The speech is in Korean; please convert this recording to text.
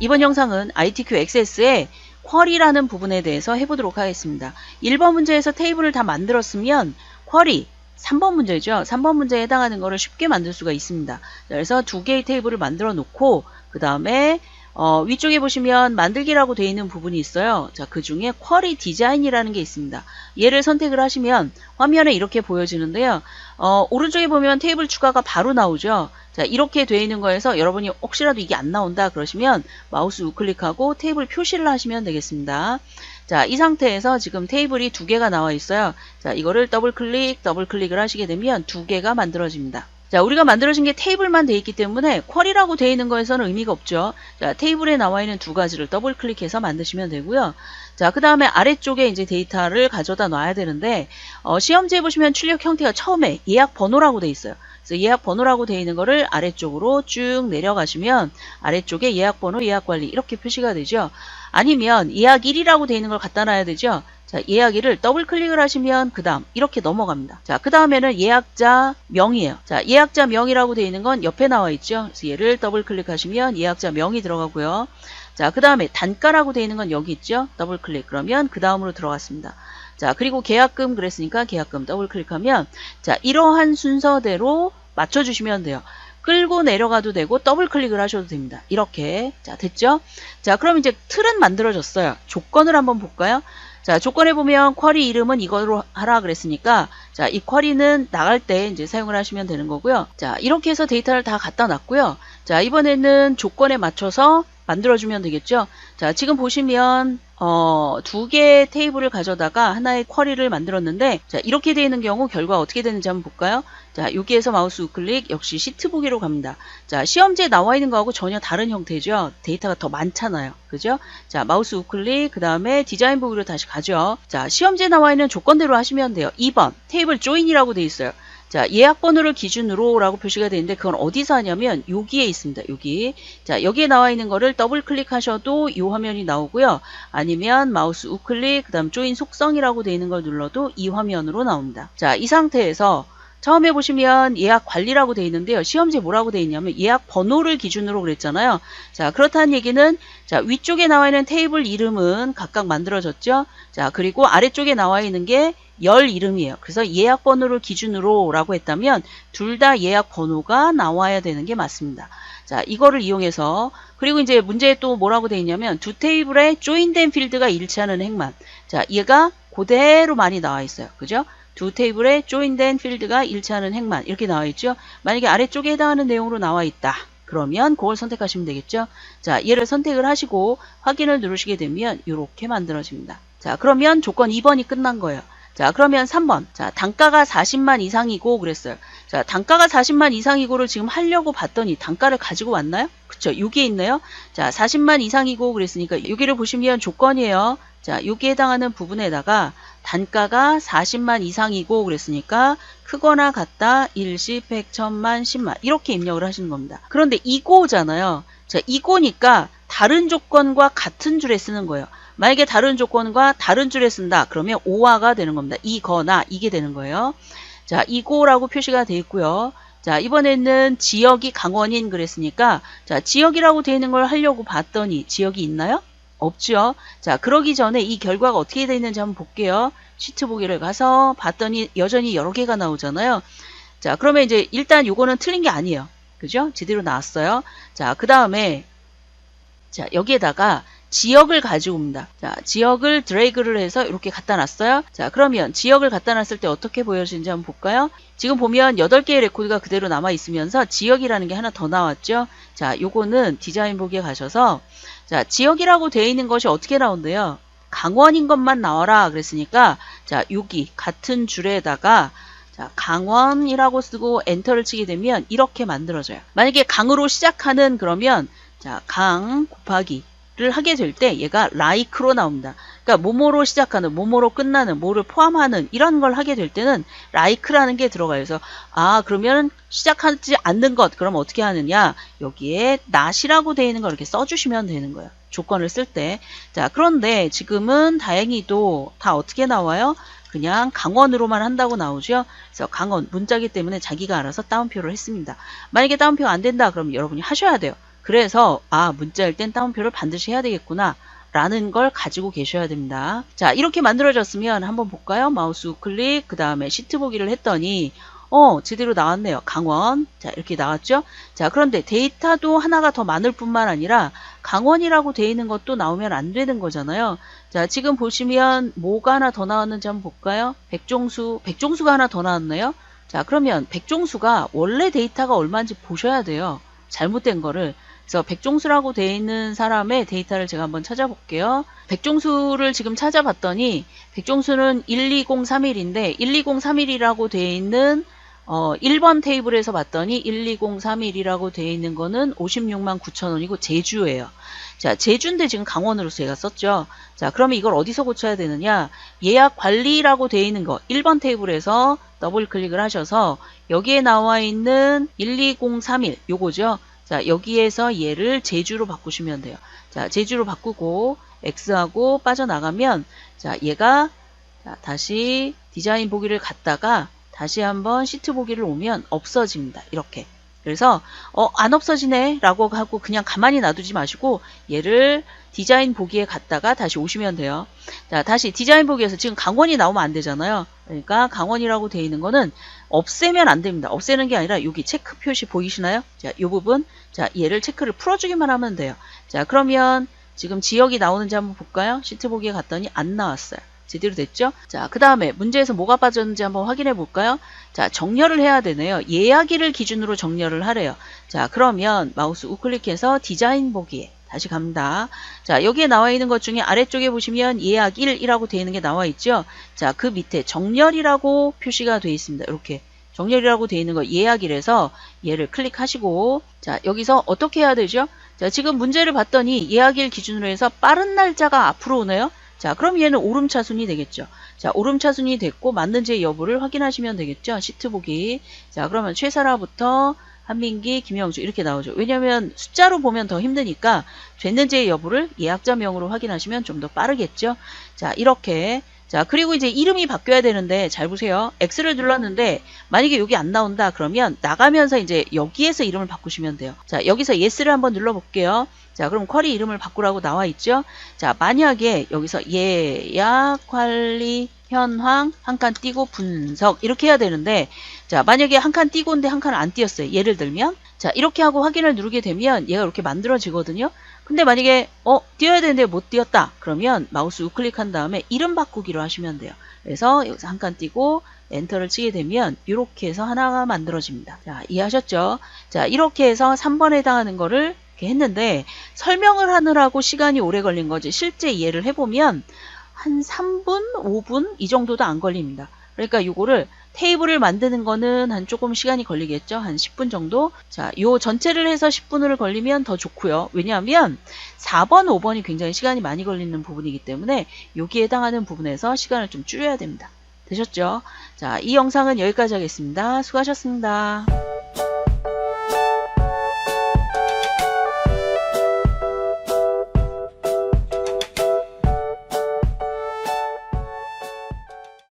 이번 영상은 ITQ XS의 쿼리라는 부분에 대해서 해보도록 하겠습니다. 1번 문제에서 테이블을 다 만들었으면 쿼리 3번 문제죠. 3번 문제에 해당하는 거를 쉽게 만들 수가 있습니다. 그래서 두 개의 테이블을 만들어 놓고 그 다음에 어, 위쪽에 보시면 만들기라고 되어 있는 부분이 있어요. 자, 그 중에 쿼리 디자인이라는 게 있습니다. 얘를 선택을 하시면 화면에 이렇게 보여지는데요. 어, 오른쪽에 보면 테이블 추가가 바로 나오죠. 자, 이렇게 되어 있는 거에서 여러분이 혹시라도 이게 안 나온다 그러시면 마우스 우클릭하고 테이블 표시를 하시면 되겠습니다. 자, 이 상태에서 지금 테이블이 두 개가 나와 있어요. 자, 이거를 더블 클릭, 더블 클릭을 하시게 되면 두 개가 만들어집니다. 자, 우리가 만들어진 게 테이블만 돼 있기 때문에 쿼리라고 되어 있는 거에서는 의미가 없죠. 자, 테이블에 나와 있는 두 가지를 더블 클릭해서 만드시면 되고요. 자, 그 다음에 아래쪽에 이제 데이터를 가져다 놔야 되는데, 어, 시험지에 보시면 출력 형태가 처음에 예약 번호라고 돼 있어요. 그래서 예약 번호라고 되어 있는 거를 아래쪽으로 쭉 내려가시면 아래쪽에 예약 번호, 예약 관리 이렇게 표시가 되죠. 아니면 예약 1이라고 되어 있는 걸 갖다 놔야 되죠. 자, 예약일을 더블 클릭을 하시면 그 다음 이렇게 넘어갑니다. 자, 그 다음에는 예약자 명이에요. 자, 예약자 명이라고 되어 있는 건 옆에 나와 있죠. 그래서 얘를 더블 클릭하시면 예약자 명이 들어가고요. 자, 그 다음에 단가라고 되어 있는 건 여기 있죠. 더블 클릭 그러면 그 다음으로 들어갔습니다. 자, 그리고 계약금 그랬으니까 계약금 더블 클릭하면 자, 이러한 순서대로 맞춰 주시면 돼요. 끌고 내려가도 되고 더블 클릭을 하셔도 됩니다. 이렇게 자 됐죠? 자 그럼 이제 틀은 만들어졌어요. 조건을 한번 볼까요? 자 조건에 보면 쿼리 이름은 이거로 하라 그랬으니까 자 이 쿼리는 나갈 때 이제 사용을 하시면 되는 거고요. 자 이렇게 해서 데이터를 다 갖다 놨고요. 자 이번에는 조건에 맞춰서 만들어주면 되겠죠. 자 지금 보시면 어, 두 개의 테이블을 가져다가 하나의 쿼리를 만들었는데 자 이렇게 되어 있는 경우 결과 어떻게 되는지 한번 볼까요? 자 여기에서 마우스 우클릭 역시 시트 보기로 갑니다. 자 시험지에 나와 있는 거하고 전혀 다른 형태죠. 데이터가 더 많잖아요. 그죠? 자 마우스 우클릭 그 다음에 디자인 보기로 다시 가죠. 자 시험지에 나와 있는 조건대로 하시면 돼요. 2번 테이블 조인이라고 되어 있어요. 자, 예약 번호를 기준으로 라고 표시가 되는데 그건 어디서 하냐면 여기에 있습니다. 여기. 자, 여기에 나와 있는 거를 더블 클릭하셔도 이 화면이 나오고요. 아니면 마우스 우클릭 그 다음 조인 속성이라고 되어 있는 걸 눌러도 이 화면으로 나옵니다. 자, 이 상태에서 처음에 보시면 예약 관리라고 되어 있는데요. 시험지에 뭐라고 되어 있냐면 예약 번호를 기준으로 그랬잖아요. 자, 그렇다는 얘기는 자, 위쪽에 나와 있는 테이블 이름은 각각 만들어졌죠. 자, 그리고 아래쪽에 나와 있는 게 열 이름이에요. 그래서 예약 번호를 기준으로 라고 했다면 둘 다 예약 번호가 나와야 되는 게 맞습니다. 자, 이거를 이용해서 그리고 이제 문제에 또 뭐라고 되어 있냐면 두 테이블에 조인된 필드가 일치하는 행만. 자, 얘가 그대로 많이 나와 있어요. 그죠? 두 테이블에 조인된 필드가 일치하는 행만 이렇게 나와 있죠. 만약에 아래쪽에 해당하는 내용으로 나와 있다. 그러면 그걸 선택하시면 되겠죠. 자, 얘를 선택을 하시고 확인을 누르시게 되면 이렇게 만들어집니다. 자, 그러면 조건 2번이 끝난 거예요. 자, 그러면 3번. 자, 단가가 40만 이상이고 그랬어요. 자, 단가가 40만 이상이고를 지금 하려고 봤더니 단가를 가지고 왔나요? 그쵸? 여기에 있나요? 자, 40만 이상이고 그랬으니까 여기를 보시면 조건이에요. 자, 여기에 해당하는 부분에다가 단가가 40만 이상이고 그랬으니까 크거나 같다, 일십, 백, 천만, 십만 이렇게 입력을 하시는 겁니다. 그런데 이고잖아요. 자, 이고니까 다른 조건과 같은 줄에 쓰는 거예요. 만약에 다른 조건과 다른 줄에 쓴다. 그러면 오화가 되는 겁니다. 이거나 이게 되는 거예요. 자, 이고라고 표시가 되어 있고요. 자, 이번에는 지역이 강원인 그랬으니까 자, 지역이라고 되어 있는 걸 하려고 봤더니 지역이 있나요? 없죠. 자, 그러기 전에 이 결과가 어떻게 되어 있는지 한번 볼게요. 시트 보기를 가서 봤더니 여전히 여러 개가 나오잖아요. 자, 그러면 이제 일단 요거는 틀린 게 아니에요. 그죠? 제대로 나왔어요. 자, 그 다음에 자, 여기에다가 지역을 가지고 옵니다. 자, 지역을 드래그를 해서 이렇게 갖다 놨어요. 자, 그러면 지역을 갖다 놨을 때 어떻게 보여지는지 한번 볼까요? 지금 보면 8개의 레코드가 그대로 남아 있으면서 지역이라는 게 하나 더 나왔죠. 자, 요거는 디자인 보기에 가셔서 자, 지역이라고 되어 있는 것이 어떻게 나온대요? 강원인 것만 나와라 그랬으니까 자, 여기 같은 줄에다가 자, 강원이라고 쓰고 엔터를 치게 되면 이렇게 만들어져요. 만약에 강으로 시작하는 그러면 자, 강 곱하기 를 하게 될 때 얘가 like로 나옵니다. 그러니까 모모로 시작하는, 모모로 끝나는, 뭐를 포함하는 이런 걸 하게 될 때는 like라는 게 들어가요. 그래서 아 그러면 시작하지 않는 것 그럼 어떻게 하느냐 여기에 not이라고 되어 있는 걸 이렇게 써주시면 되는 거예요. 조건을 쓸 때. 자 그런데 지금은 다행히도 다 어떻게 나와요? 그냥 강원으로만 한다고 나오죠. 그래서 강원 문자기 때문에 자기가 알아서 따옴표를 했습니다. 만약에 따옴표가 안 된다 그러면 여러분이 하셔야 돼요. 그래서 아 문자일 땐 따옴표를 반드시 해야 되겠구나 라는 걸 가지고 계셔야 됩니다. 자 이렇게 만들어졌으면 한번 볼까요? 마우스 우클릭 그 다음에 시트 보기를 했더니 어 제대로 나왔네요. 강원 자 이렇게 나왔죠? 자 그런데 데이터도 하나가 더 많을 뿐만 아니라 강원이라고 돼 있는 것도 나오면 안 되는 거잖아요. 자 지금 보시면 뭐가 하나 더 나왔는지 한번 볼까요? 백종수 백종수가 하나 더 나왔네요. 자 그러면 백종수가 원래 데이터가 얼마인지 보셔야 돼요. 잘못된 거를 그래서 백종수라고 돼 있는 사람의 데이터를 제가 한번 찾아볼게요. 백종수를 지금 찾아봤더니 백종수는 12031인데 12031이라고 돼 있는 어, 1번 테이블에서 봤더니 12031이라고 돼 있는 거는 56만 9천 원이고 제주예요. 자, 제주인데 지금 강원으로 제가 썼죠. 자, 그러면 이걸 어디서 고쳐야 되느냐? 예약 관리라고 돼 있는 거 1번 테이블에서 더블 클릭을 하셔서 여기에 나와 있는 12031 요거죠. 자, 여기에서 얘를 제주로 바꾸시면 돼요. 자, 제주로 바꾸고 X하고 빠져나가면 자, 얘가 자, 다시 디자인 보기를 갔다가 다시 한번 시트 보기를 오면 없어집니다. 이렇게. 그래서 어, 안 없어지네 라고 하고 그냥 가만히 놔두지 마시고 얘를 디자인 보기에 갔다가 다시 오시면 돼요. 자, 다시 디자인 보기에서 지금 강원이 나오면 안 되잖아요. 그러니까 강원이라고 되어 있는 거는 없애면 안 됩니다. 없애는 게 아니라 여기 체크 표시 보이시나요? 자, 이 부분. 자, 얘를 체크를 풀어주기만 하면 돼요. 자, 그러면 지금 지역이 나오는지 한번 볼까요? 시트 보기에 갔더니 안 나왔어요. 제대로 됐죠? 자, 그 다음에 문제에서 뭐가 빠졌는지 한번 확인해 볼까요? 자, 정렬을 해야 되네요. 예약일을 기준으로 정렬을 하래요. 자, 그러면 마우스 우클릭해서 디자인 보기에 다시 갑니다. 자, 여기에 나와 있는 것 중에 아래쪽에 보시면 예약일이라고 되어 있는 게 나와 있죠? 자, 그 밑에 정렬이라고 표시가 되어 있습니다. 이렇게. 정렬이라고 되어 있는 거 예약이라서 얘를 클릭하시고 자 여기서 어떻게 해야 되죠? 자 지금 문제를 봤더니 예약일 기준으로 해서 빠른 날짜가 앞으로 오네요. 자 그럼 얘는 오름차순이 되겠죠. 자 오름차순이 됐고 맞는지 여부를 확인하시면 되겠죠. 시트 보기. 자 그러면 최사라부터 한민기, 김영주 이렇게 나오죠. 왜냐하면 숫자로 보면 더 힘드니까 됐는지의 여부를 예약자명으로 확인하시면 좀 더 빠르겠죠. 자 이렇게 자, 그리고 이제 이름이 바뀌어야 되는데, 잘 보세요. X를 눌렀는데, 만약에 여기 안 나온다, 그러면 나가면서 이제 여기에서 이름을 바꾸시면 돼요. 자, 여기서 yes를 한번 눌러볼게요. 자, 그럼 쿼리 이름을 바꾸라고 나와 있죠? 자, 만약에 여기서 예약 관리 현황 한 칸 띄고 분석. 이렇게 해야 되는데 자 만약에 한 칸 띄고인데 한칸안 띄었어요. 예를 들면 자 이렇게 하고 확인을 누르게 되면 얘가 이렇게 만들어지거든요. 근데 만약에 어 띄어야 되는데 못 띄었다. 그러면 마우스 우클릭한 다음에 이름 바꾸기로 하시면 돼요. 그래서 여기서 한 칸 띄고 엔터를 치게 되면 이렇게 해서 하나가 만들어집니다. 자 이해하셨죠? 자 이렇게 해서 3번에 해당하는 거를 이렇게 했는데 설명을 하느라고 시간이 오래 걸린 거지 실제 이해를 해보면 한 3분, 5분 이 정도도 안 걸립니다. 그러니까 이거를 테이블을 만드는 거는 한 조금 시간이 걸리겠죠. 한 10분 정도. 자, 요 전체를 해서 10분을 걸리면 더 좋고요. 왜냐하면 4번, 5번이 굉장히 시간이 많이 걸리는 부분이기 때문에 여기에 해당하는 부분에서 시간을 좀 줄여야 됩니다. 되셨죠? 자, 이 영상은 여기까지 하겠습니다. 수고하셨습니다.